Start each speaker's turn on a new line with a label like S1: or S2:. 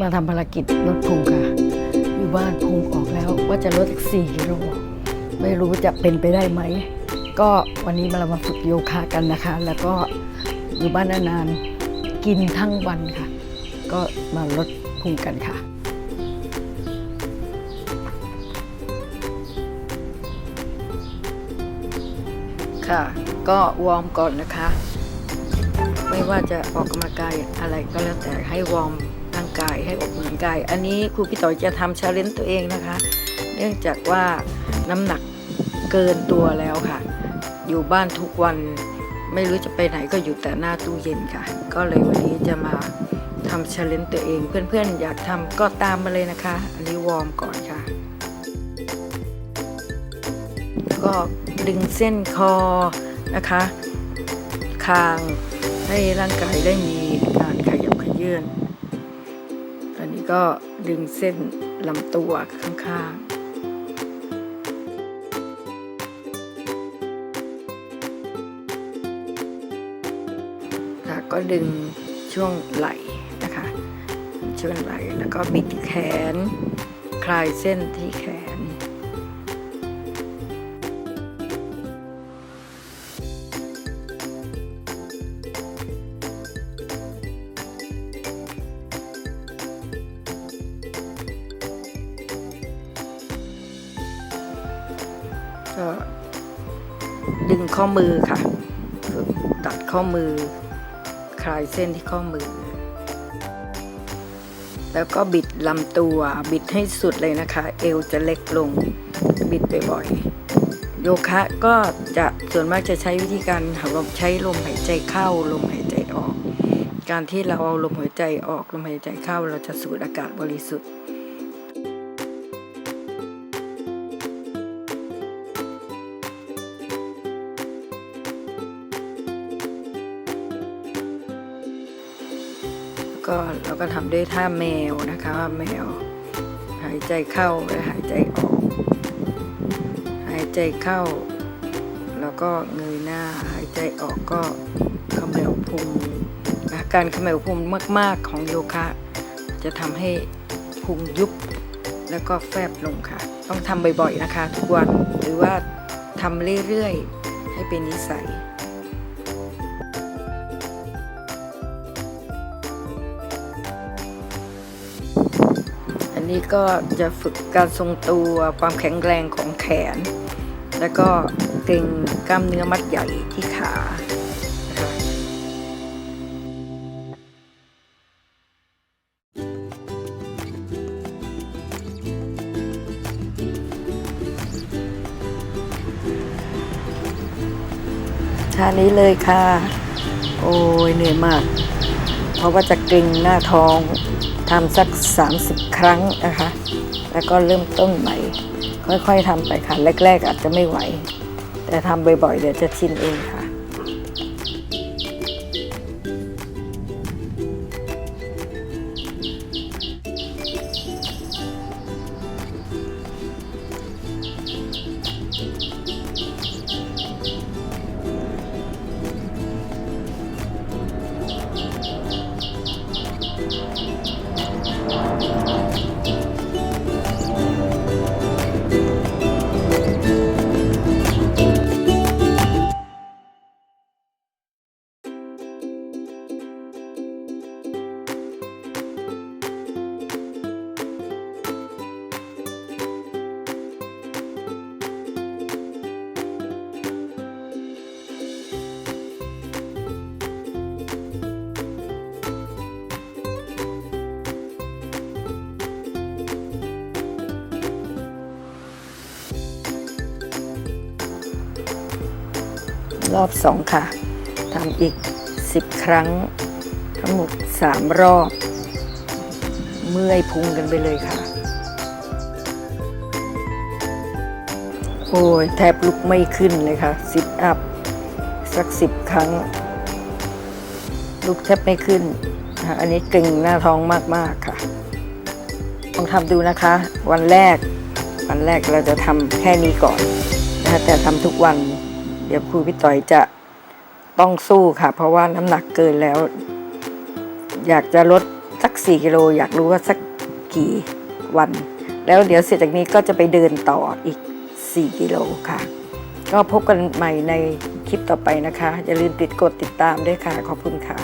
S1: มาทำภารกิจลดพุงค่ะ อยู่บ้านพุงออกแล้วว่าจะลดสี่กิโลไม่รู้จะเป็นไปได้ไหม ก็วันนี้มาเรามาฝึกโยคะกันนะคะ แล้วก็อยู่บ้านนานๆกินทั้งวันค่ะ ก็มาลดพุงกันค่ะค่ะก็วอร์มก่อนนะคะ ไม่ว่าจะออกกำลังกายอะไรก็แล้วแต่ให้วอร์ม ร่างกายให้ออกกำลังกาย อันนี้ครูพี่ต่อยจะทำชาเลนจ์ตัวเองนะคะ เนื่องจากว่าน้ำหนักเกินตัวแล้วค่ะ อยู่บ้านทุกวันไม่รู้จะไปไหนก็อยู่แต่หน้าตู้เย็นค่ะ ก็เลยวันนี้จะมาทำชาเลนจ์ตัวเอง เพื่อนๆ อยากทำก็ตามมาเลยนะคะ อันนี้วอร์มก่อนค่ะ ก็ดึงเส้นคอนะคะ คางให้ร่างกายได้มีการขยับขยื่น ก็ดึงเส้นลำตัวข้างๆค่ะก็ดึงช่วงไหล่นะคะ ช่วงไหล่แล้วก็บิดแขน คลายเส้นที่แขน ก็ดึงข้อมือค่ะฝึกตัดข้อมือ คลายเส้นที่ข้อมือ แล้วก็บิดลำตัวบิดให้สุดเลยนะคะ เอวจะเล็กลง บิดบ่อยๆโยคะก็จะส่วนมากจะใช้วิธีการใช้ลมหายใจเข้าลมหายใจออก การที่เราเอาลมหายใจออกลมหายใจเข้าเราจะสูดอากาศบริสุทธิ์ ก็เราก็ทำด้วยท่าแมวนะคะแมว หายใจเข้าและหายใจออก หายใจเข้า แล้วก็เงยหน้า หายใจออกก็เขมวพุงนะการเขมวพุงมาก ๆ ของโยคะ จะทำให้พุงยุบแล้วก็แฟบลงค่ะ ต้องทำบ่อยๆนะคะ ทุกวันหรือว่าทำเรื่อยๆ ให้เป็นนิสัย นี้ก็จะฝึกการทรงตัวความแข็งแรงของแขน แล้วก็เกร็งกล้ามเนื้อมัดใหญ่ที่ขาท่านี้เลยค่ะ โอ้ยเหนื่อยมาก เพราะว่าจะกร็งหน้าท้องทำสัก 30 ครั้งนะคะ แล้วก็เริ่มต้นใหม่ ค่อยๆทำไปค่ะ แรก ๆ อาจจะไม่ไหว แต่ทำบ่อยๆ เดี๋ยวจะชินเองค่ะ รอบสองค่ะทำอีก 10 ครั้ง ทั้งหมด 3 รอบ เมื่อยพุงกันไปเลยค่ะ โอ้ยแทบลุกไม่ขึ้นเลยค่ะซิทอัพสักสิบครั้ง ลุกแทบไม่ขึ้น อันนี้เก่งหน้าท้องมาก ๆ ค่ะ ลองทำดูนะคะ วันแรก วันแรกเราจะทำแค่นี้ก่อนนะแต่ทำทุกวัน เดี๋ยวครูพี่ต่อยจะต้องสู้ค่ะ เพราะว่าน้ำหนักเกินแล้ว อยากจะลดสักสัก4กิโล อยากรู้ว่าสักกี่วัน แล้วเดี๋ยวเสร็จจากนี้ก็จะไปเดินต่ออีก 4 กิโลค่ะ ก็พบกันใหม่ในคลิปต่อไปนะคะ อย่าลืมติดกดติดตามด้วยค่ะ ขอบคุณค่ะ